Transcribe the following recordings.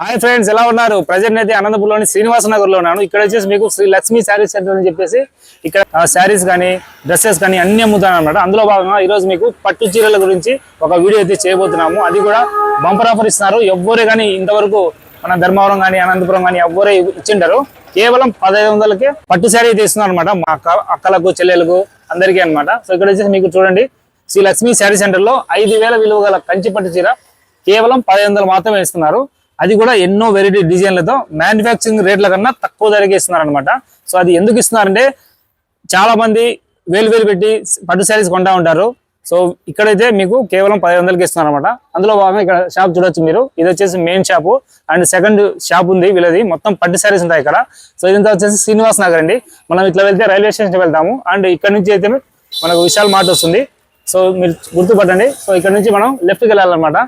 Hi friends ఎలా ఉన్నారు? Present అయితే అనంతపురంలోని శ్రీనివాస నగర్లో ఉన్నాను. ఇక్కడ వచ్చేసి మీకు శ్రీ లక్ష్మీ శారీస్ సెంటర్ అని చెప్పేసి ఇక్కడ శారీస్ కానీ డ్రెస్సెస్ కానీ అన్ని అమ్ముతాను అనమాట అందులో భాగంగా ఈరోజు మీకు పట్టు చీరల గురించి ఒక వీడియో అయితే చేయబోతున్నాము. అది కూడా బంపర్ ఆఫర్ ఇస్తున్నారు. ఎవ్వరే కానీ ఇంతవరకు మన ధర్మవరం కానీ అనంతపురం కానీ ఎవ్వరే ఇచ్చింటారు కేవలం పదహైదు వందలకే పట్టు శారీ అయితే అనమాట మా అక్క అక్కలకు చెల్లెలకు అందరికీ అనమాట సో ఇక్కడ వచ్చేసి మీకు చూడండి శ్రీ లక్ష్మీ శారీ సెంటర్లో ఐదు వేల విలువ గల కంచి పట్టు చీర కేవలం పదహైదు వందలు మాత్రమే ఇస్తున్నారు. అది కూడా ఎన్నో వెరైటీ డిజైన్లతో మ్యానుఫ్యాక్చరింగ్ రేట్ల కన్నా తక్కువ ధరకే ఇస్తున్నారు అనమాట సో అది ఎందుకు ఇస్తున్నారంటే చాలా మంది వేలు వేలు పెట్టి పట్టు శారీస్ కొంటా ఉంటారు. సో ఇక్కడైతే మీకు కేవలం పది వందలకి ఇస్తున్నారు అనమాట అందులో భాగంగా ఇక్కడ షాప్ చూడొచ్చు మీరు. ఇది వచ్చేసి main shop and second shop ఉంది వీళ్ళది. మొత్తం పట్టు శారీస్ ఉంటాయి ఇక్కడ. సో ఇదంతా వచ్చేసి శ్రీనివాస్ నగర్ అండి. మనం ఇట్లా వెళ్తే రైల్వే స్టేషన్కి వెళ్తాము. అండ్ ఇక్కడ నుంచి అయితే మనకు విశాల్ మార్ట్ వస్తుంది. సో మీరు గుర్తుపట్టండి. సో ఇక్కడ నుంచి మనం లెఫ్ట్కి వెళ్ళాలన్నమాట.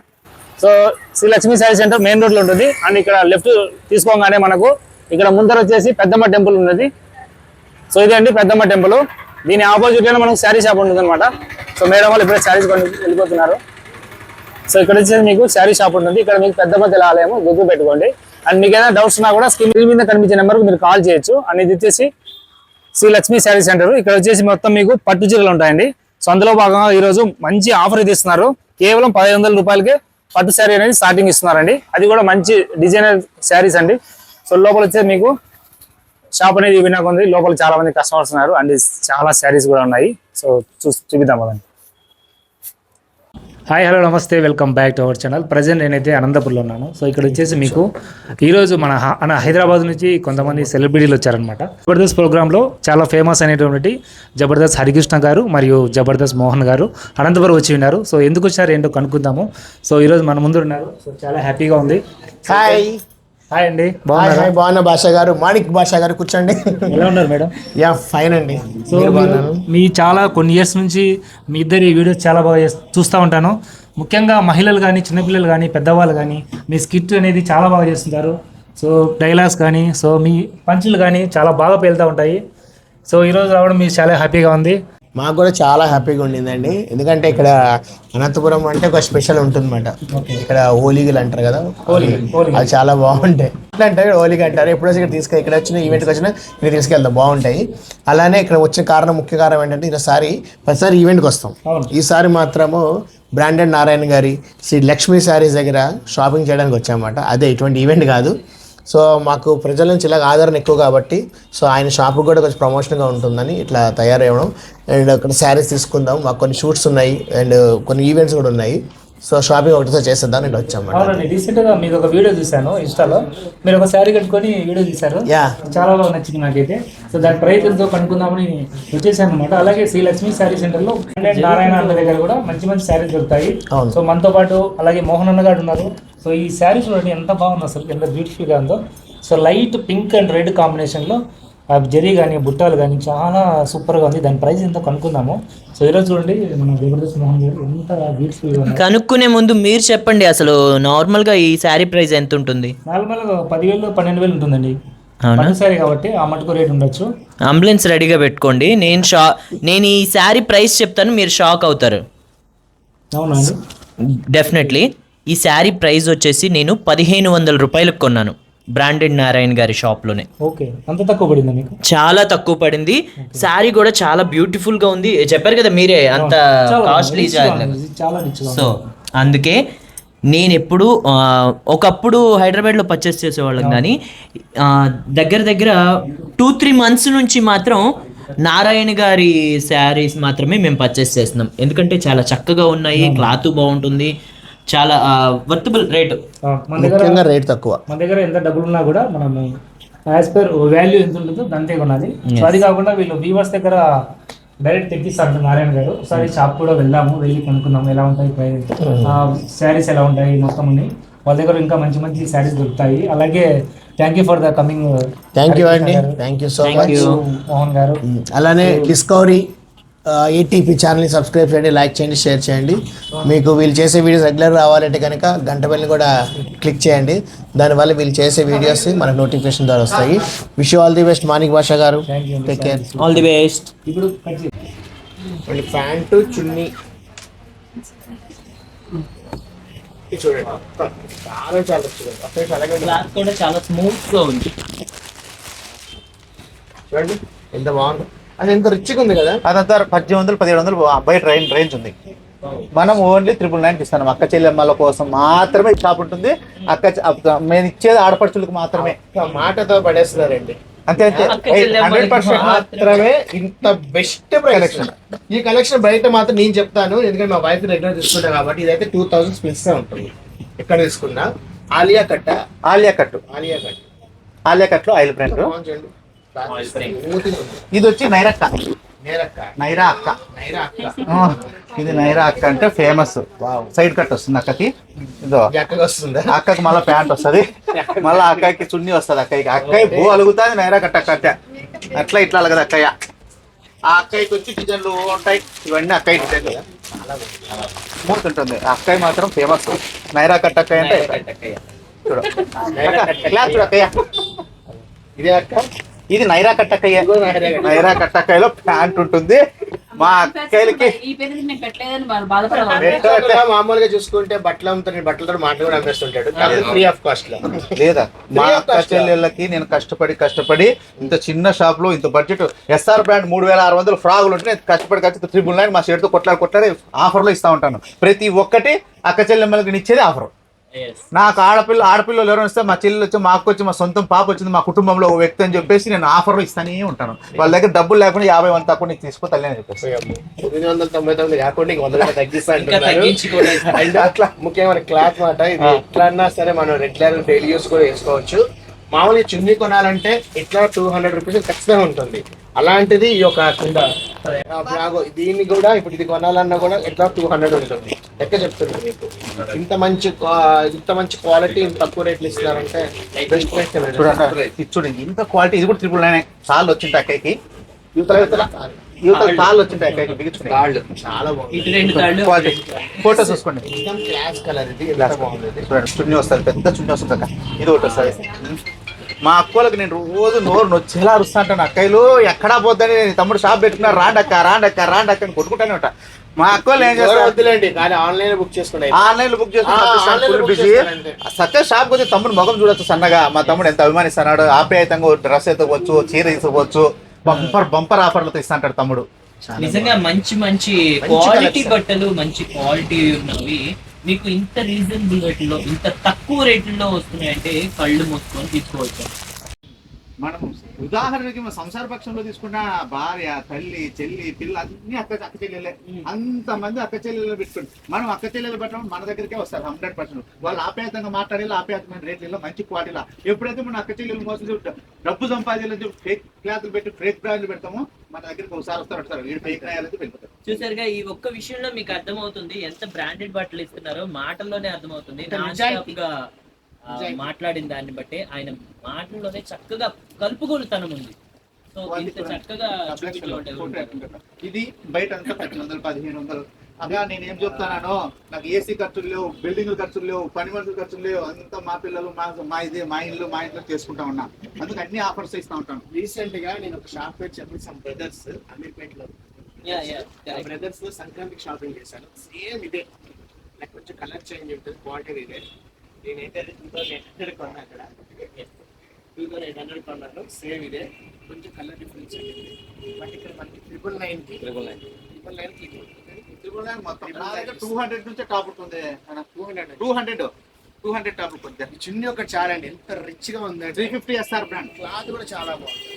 So Shri Lakshmi Sai centre main రోడ్లో ఉంటుంది. అండ్ ఇక్కడ లెఫ్ట్ తీసుకోగానే మనకు ఇక్కడ ముందర వచ్చేసి పెద్దమ్మ టెంపుల్ ఉన్నది. సో ఇదే అండి పెద్దమ్మ టెంపుల్. దీని ఆపోజిట్లోనే మనకు శారీ షాప్ ఉంటుంది అనమాట సో మేడం వాళ్ళు ఇప్పుడే శారీస్ వెళ్ళిపోతున్నారు. సో ఇక్కడ వచ్చేసి మీకు శారీ షాప్ ఉంటుంది. ఇక్కడ మీకు పెద్దమ్మ తెల ఆలయం గుర్తు పెట్టుకోండి. అండ్ మీకు ఏదైనా డౌట్స్ ఉన్నా కూడా స్క్రీన్ మీద కనిపించే నెంబర్కి మీరు కాల్ చేయొచ్చు. అండ్ ఇది వచ్చేసి శ్రీ లక్ష్మీ శారీ సెంటర్. ఇక్కడ వచ్చేసి మొత్తం మీకు పట్టు చీరలు ఉంటాయండి. సో అందులో భాగంగా ఈరోజు మంచి ఆఫర్ ఇది ఇస్తున్నారు. కేవలం పదిహేను వందల రూపాయలకే పట్టు శారీ అనేది స్టార్టింగ్ ఇస్తున్నారండి. అది కూడా మంచి డిజైనర్ శారీస్ అండి. సో లోపల వచ్చే మీకు షాప్ అనేది వినాక ఉంది. లోపల చాలా మంది కస్టమర్స్ ఉన్నారు. అండ్ చాలా శారీస్ కూడా ఉన్నాయి. సో చూసి చూపిద్దాం అదండి హాయ్ హలో నమస్తే welcome back to our channel present నేనైతే అనంతపూర్లో ఉన్నాను. సో ఇక్కడ వచ్చేసి మీకు ఈరోజు మన హ- మన హైదరాబాద్ నుంచి కొంతమంది సెలబ్రిటీలు వచ్చారనమాట జబర్దస్త్ ప్రోగ్రాంలో చాలా ఫేమస్ అనేటువంటి జబర్దస్త్ హరికృష్ణ గారు మరియు జబర్దస్త్ మోహన్ గారు అనంతపురం వచ్చి ఉన్నారు. సో ఎందుకు వచ్చారు ఏంటో కనుక్కుందాము. సో ఈరోజు మన ముందు ఉన్నారు సో చాలా హ్యాపీగా ఉంది. హాయ్ హాయ్ అండి. హాయ్ బాగున్నా భాష గారు మాణిక్ భాష గారు కూర్చోండి. ఎలా ఉన్నారు మేడం? యా ఫైన్ అండి. సో మీ చాలా కొన్ని ఇయర్స్ నుంచి మీ ఇద్దరి వీడియోస్ చాలా బాగా చేస్- చూస్తూ ఉంటాను. ముఖ్యంగా మహిళలు కానీ చిన్నపిల్లలు కానీ పెద్దవాళ్ళు కానీ మీ స్కిట్ అనేది చాలా బాగా చేస్తుంటారు. సో డైలాగ్స్ కానీ సో మీ పంచులు కానీ చాలా బాగా పేలుతూ ఉంటాయి. సో ఈరోజు రావడం మీకు చాలా హ్యాపీగా ఉంది. మాకు కూడా చాలా హ్యాపీగా ఉండిందండి. ఎందుకంటే ఇక్కడ అనంతపురం అంటే ఒక స్పెషల్ ఉంటుందన్నమాట. ఇక్కడ హోలీగలు అంటారు కదా? అది చాలా బాగుంటాయి. ఎట్లా అంటే హోలీగా అంటారు. ఎప్పుడు ఇక్కడ తీసుకు ఇక్కడ వచ్చిన ఈవెంట్కి వచ్చినా ఇక్కడ తీసుకెళ్తాం బాగుంటాయి. అలానే ఇక్కడ వచ్చే కారణం ముఖ్య కారణం ఏంటంటే ఈసారి ప్రతిసారి ఈవెంట్కి వస్తాం. ఈసారి మాత్రము బ్రాండెడ్ నారాయణ గారి శ్రీ లక్ష్మీ శారీస్ దగ్గర షాపింగ్ చేయడానికి వచ్చామన్నమాట. అదే ఇటువంటి ఈవెంట్ కాదు. సో మాకు ప్రజల నుంచి ఇలాగ ఆదరణ ఎక్కువ కాబట్టి సో ఆయన షాప్కి కూడా కొంచెం ప్రమోషన్గా ఉంటుందని ఇట్లా తయారయ్యడం. అండ్ అక్కడ శారీస్ తీసుకుందాం మాకు కొన్ని షూట్స్ ఉన్నాయి అండ్ కొన్ని ఈవెంట్స్ కూడా ఉన్నాయి. సో షాపింగ్ ఒకటిసారి చేసేద్దాం ఇట్లా వచ్చామన్నమాట అవునండి రీసెంట్గా మీకు ఒక వీడియో చూశాను ఇన్స్టాలో. మీరు ఒక శారీ కట్టుకొని వీడియో తీశారు. యా. చాలా బాగా నచ్చింది నాకైతే. సో దాని ప్రైస్ ఎంతో కనుక్కుందామని వచ్చేసాను అనమాట అలాగే శ్రీ లక్ష్మీ శారీ సెంటర్లో నారాయణ అన్న దగ్గర కూడా మంచి మంచి శారీస్ దొరుకుతాయి. సో మనతో పాటు అలాగే మోహన్ అన్న గారు ఉన్నారు. సో ఈ శారీ చూడండి ఎంత బాగుంది అసలు ఎంత బ్యూటిఫుల్గా ఉందో. So light pink and red కాంబినేషన్లో ఆ జరీ కానీ బుట్టాలు కానీ చాలా సూపర్గా ఉంది. దాని ప్రైస్ ఎంతో కనుక్కుందాము. సో ఈరోజు చూడండి మన జబర్దస్త్ మోహన్ గారు ఎంత బ్యూటిఫుల్ కనుక్కునే ముందు మీరు చెప్పండి అసలు నార్మల్గా ఈ శారీ ప్రైస్ ఎంత ఉంటుంది? నార్మల్ పదివేలు పన్నెండు వేలు ఉంటుందండి కాబట్టి ఆ మటుకు రేట్ ఉండొచ్చు. అంబులెన్స్ రెడీగా పెట్టుకోండి. నేను షా నేను ఈ శారీ ప్రైస్ చెప్తాను మీరు షాక్ అవుతారు. అవునా అండి? డెఫినెట్లీ. ఈ శారీ ప్రైస్ వచ్చేసి నేను పదిహేను వందల రూపాయలకు కొన్నాను. బ్రాండెడ్ నారాయణ గారి షాప్లోనే ఓకే. అంత తక్కువ పడిందా మీకు? చాలా తక్కువ పడింది. శారీ కూడా చాలా బ్యూటిఫుల్గా ఉంది. చెప్పారు కదా మీరే అంత కాస్ట్లీ చాలా. సో అందుకే నేను ఎప్పుడు ఒకప్పుడు హైదరాబాద్లో పర్చేస్ చేసేవాళ్ళం కానీ దగ్గర దగ్గర టూ త్రీ మంత్స్ నుంచి మాత్రం నారాయణ గారి శారీస్ మాత్రమే మేము పర్చేస్ చేస్తున్నాం. ఎందుకంటే చాలా చక్కగా ఉన్నాయి క్లాత్ బాగుంటుంది చాలా వర్తబుల్ రేటు మన దగ్గర రేట్ తక్కువ. మన దగ్గర ఎంత డబ్బులు ఉన్నా కూడా మనము యాజ్ పర్ వాల్యూ ఎంత ఉంటుందో అంతే ఉన్నది సో అది కాకుండా వీళ్ళు వీవర్స్ దగ్గర డైరెక్ట్ తెప్పిస్తారు నారాయణ గారు. ఒకసారి షాప్ కూడా వెళ్దాము వెళ్ళి కొనుక్కుందాము ఎలా ఉంటాయి శారీస్ ఎలా ఉంటాయి మొత్తం అన్ని. వాళ్ళ దగ్గర ఇంకా మంచి మంచి శారీస్ దొరుకుతాయి. అలాగే thank you for the coming thank you అండి thank you so much Mohan గారు. అలానే డిస్కవరీ ఏటీపీ ఛానల్ని సబ్స్క్రైబ్ చేయండి లైక్ చేయండి షేర్ చేయండి. మీకు వీళ్ళు చేసే వీడియోస్ రెగ్యులర్ రావాలంటే కనుక గంట బెల్ని కూడా క్లిక్ చేయండి. దానివల్ల వీళ్ళు చేసే వీడియోస్ మనకు నోటిఫికేషన్ ద్వారా వస్తాయి. Wish all the best Manik Basha గారు. Take care all the best ఇప్పుడు కట్ చేయి. ప్యాంటు చున్నీ. చూడండి. చాలా చాలా చూడండి. క్లాత్ కూడా చాలా స్మూత్గా ఉంది. చూడండి. ఎంత బాగుంది. అది ఎంత రిచ్గా ఉంది కదా? అదంతా పద్దెనిమిది వందలు పదిహేడు వందలు బయట రేంజ్ రేంజ్ ఉంది. మనం ఓన్లీ త్రిపుల్ నైన్ ఇస్తాం. అక్క చెల్లెమ్మల కోసం మాత్రమే షాప్ ఉంటుంది. అక్క మేము ఇచ్చేది ఆడపడుచులకు మాత్రమే. మాటతో పడేస్తున్నారండి. అంతే హండ్రెడ్ పర్సెంట్ మాత్రమే ఇంత బెస్ట్ కలెక్షన్ ఈ కలెక్షన్ బయట మాత్రం నేను చెప్తాను. ఎందుకంటే మా వైఫ్ రెగ్యులర్ తీసుకుంటా కాబట్టి ఇదైతే టూ థౌసండ్ స్పెల్స్ ఉంటుంది. ఎక్కడ తీసుకున్నా? ఆలియా కట్ట. ఆలియా కట్టు. ఆలియా కట్ట. ఆలియా కట్లో ఆయిల్ ప్రింట్. ఇది వచ్చి నైరక్క. నేరక్క. నైరా అక్క నైరా అక్క ఆ, ఇది నైరా అక్క అంటే ఫేమస్ సైడ్ కట్ వస్తుంది అక్కకి. ఇదో. అక్కకి వస్తుందా? అక్కకి మళ్ళీ ప్యాంట్ వస్తుంది. మళ్ళీ అక్కకి చున్నీ వస్తుంది అక్కకి. అక్కయ్య భూ అలుగుతుంది నైరా కట్ట అక్క అట్లా ఇట్లా అలగదు అక్కయ్య. ఆ అక్కయ్యకి వచ్చి డిజైన్లు ఉంటాయి. ఇవన్నీ అక్కయ్య డిజైన్ ఉంటుంది ఆ అక్కయ్య మాత్రం ఫేమస్ నైరా కట్ట అక్కయ్య అంటే చూడు. అక్క, క్లాస్ చూడు అక్కయ్య. ఇదే అక్క? ఇది నైరా కట్టక్కయ్య. నైరా కట్ట. నైరా కట్టక్కయ్యలో ప్యాంట్ ఉంటుంది. మా అక్కయ్యలకి పెట్టకుండా మామూలుగా చూసుకుంటే బట్టలు అమ్ముతాను బట్టలతో మాటలు కూడా అమ్మేస్తుంటాడు. ఫ్రీ ఆఫ్ కాస్ట్లో. లేదా? మా Free of అక్క cost. చెల్లెళ్ళకి నేను కష్టపడి కష్టపడి ఇంత చిన్న షాప్లో ఇంత బడ్జెట్ ఎస్ఆర్ బ్రాండ్ మూడు వేల ఆరు వందలు ఫ్రాగులు ఉంటే కష్టపడి కష్టపడి త్రిబుల్ నైన్ మా షేర్తో కొట్లాడి కొట్లాడి ఆఫర్లో ఇస్తా ఉంటాను. ప్రతి ఒక్కటి అక్క చెల్లెమ్మలకి ఇచ్చేది ఆఫర్ నాకు ఆడపిల్ల ఆడపిల్లలు ఎవరైనా వస్తే మా చెల్లెలు వచ్చి మా అక్క వచ్చి మా సొంతం పాప వచ్చింది మా కుటుంబంలో ఒక వ్యక్తి అని చెప్పేసి నేను ఆఫర్లో ఇస్తానే ఉంటాను. వాళ్ళ దగ్గర డబ్బులు లేకుండా యాభై వంద తక్కువ నీకు తీసుకో తల్లి అని చెప్పేసి. వందల తొంభై తొమ్మిది కాకుండా అట్లా ముఖ్యమైన క్లాత్ మాట ఇది ఎట్లా అన్నా సరే మనం రెగ్యులర్ డైలీ యూస్ కూడా వేసుకోవచ్చు మామూలుగా చున్నీ కొనాలంటే ఇట్లా టూ హండ్రెడ్ రూపీస్ ఖచ్చితంగా ఉంటుంది. అలాంటిది ఈ యొక్క కింద దీన్ని కూడా ఇప్పుడు ఇది కొనాలన్నా కూడా ఎట్లా టూ హండ్రెడ్ ఉంటుంది. లెక్క చెప్తుంది మీకు. ఇంత మంచి ఇంత మంచి క్వాలిటీ ఇంత తక్కువ రేట్లు ఇస్తున్నారంటే బెస్ట్ చూడండి చూడండి ఇంత క్వాలిటీ ఇది కూడా త్రిపుల్ నైన్ సార్లు వచ్చింది అక్కడికి. యువతల యువతల యువతల తాళ్ళు. వచ్చింది అక్కడికి బిగించుకున్నాయి చాలా బాగుంది. ఇటు రెండు కాళ్ళు క్వాలిటీ ఫోటోస్ చూసుకోండి. క్లాస్ కలర్ ఇది ఎంత బాగుంది. ఇది. చూడండి చున్నీ వస్తుంది పెద్ద చున్నీ వస్తుంది అక్క ఇది ఒకటి వస్తుంది. మా అక్కలకు నేను రోజు నోరు నొచ్చేలా అరుస్తా అంటాను అక్కయ్యలు ఎక్కడా పోద్దని నేను తమ్ముడు షాప్ పెట్టుకున్నా రాండక్క రాండక్క రాండక్క అని కొట్టుకుంటానే ఉంటా. మా అక్కలు ఏం చేస్తారు? వద్దులేండి కానీ ఆన్లైన్ బుక్ చేసుకున్నాయి ఆన్లైన్లో బుక్ చేస్తారంతే. సత్య షాప్ వచ్చి తమ్ముడు ముఖం చూడొచ్చు సన్నగా. మా తమ్ముడు ఎంత అభిమానిస్తున్నాడు ఆప్యాయతంగా డ్రెస్ ఎత్తుకోవచ్చు చీర తీసుకోవచ్చు బంపర్ బంపర్ ఆఫర్లతో ఇస్తా అంటాడు తమ్ముడు. నిజంగా మంచి మంచి క్వాలిటీ. బట్టలు మంచి క్వాలిటీ ఉన్నవి. మీకు ఇంత రీజనబుల్ రేట్లో ఇంత తక్కువ రేట్లో వస్తున్నాయంటే కళ్ళు మూసుకొని తీసుకోవచ్చు. మనం ఉదాహరణకి మన సంసార పక్షంలో తీసుకున్న భార్య తల్లి చెల్లి పిల్ల అన్ని అక్క అక్క చెల్లెలే అంత మంది అక్క చెల్లెలు పెట్టుకుని మనం అక్క చెల్లెలు పెట్టడం మన దగ్గరికే వస్తారు హండ్రెడ్ పర్సెంట్. వాళ్ళు ఆప్యాయతంగా మాట్లాడే ఆప్యాయతమైన రేట్లలో మంచి క్వాలిటీలో. ఎప్పుడైతే మన అక్క చెల్లెలు మోసం డబ్బు సంపాదించాలని ఫేక్ క్లాత్లు పెట్టి ఫేక్ బ్రాండ్లు పెడతామో మన దగ్గరికి ఒకసారి వస్తారు వస్తారు వీడు ఫేక్ నాయాలని వెళ్ళిపోతారు. చూసారుగా ఈ ఒక్క విషయంలో మీకు అర్థమవుతుంది ఎంత బ్రాండెడ్ బట్టలు ఇస్తున్నారో మాటల్లోనే అర్థమవుతుంది. మాట్లాడిన దాన్ని బట్టి ఆయన మాటల్లోనే చక్కగా కలుపుగోలుతనం ఉంది. సో ఇంత చక్కగా? ఇది బయట అంతా పద్దెనిమిది వందలు పదిహేను వందలు. అగా నేను ఏం చెప్తానో నాకు ఏసీ ఖర్చులు లేవు బిల్డింగ్ ఖర్చులు లేవు పని మనుషుల ఖర్చులు లేవు. అంతా మా పిల్లలు మా మా ఇది మా ఇల్లు మా ఇంట్లో చేసుకుంటా ఉన్నా. అందుకు అన్ని ఆఫర్స్ ఇస్తా ఉంటాను. రీసెంట్గా నేను ఒక షాప్ పేరు చెప్పి సమ్ బ్రదర్స్ అమీర్పేట్లో Yeah, yeah, correct. బ్రదర్స్లో సంక్రాంతికి షాపింగ్ చేశాను. సేమ్ ఇదే. నాకు కొంచెం కలర్ చేంజ్ ఉంటుంది క్వాలిటీ ఇదే. నేనైతే టూ థౌసండ్ ఎయిట్ హండ్రెడ్ కొన్నా అక్కడ. టూ థౌసండ్ ఎయిట్ హండ్రెడ్ కొన్నాను. సేమ్ ఇదే. కొంచెం కలర్ డిఫరెన్స్ అయింది బట్ ఇక్కడ మనకి triple nine triple nine triple nine triple nine మొత్తం. టూ హండ్రెడ్ నుంచే టాప్ ఉంటుంది. Two hundred two hundred two hundred top ఉంటుంది చున్నీ ఒక చాలండి ఎంత రిచ్గా ఉందంటే. Three fifty SR brand cloth కూడా చాలా బాగుంది.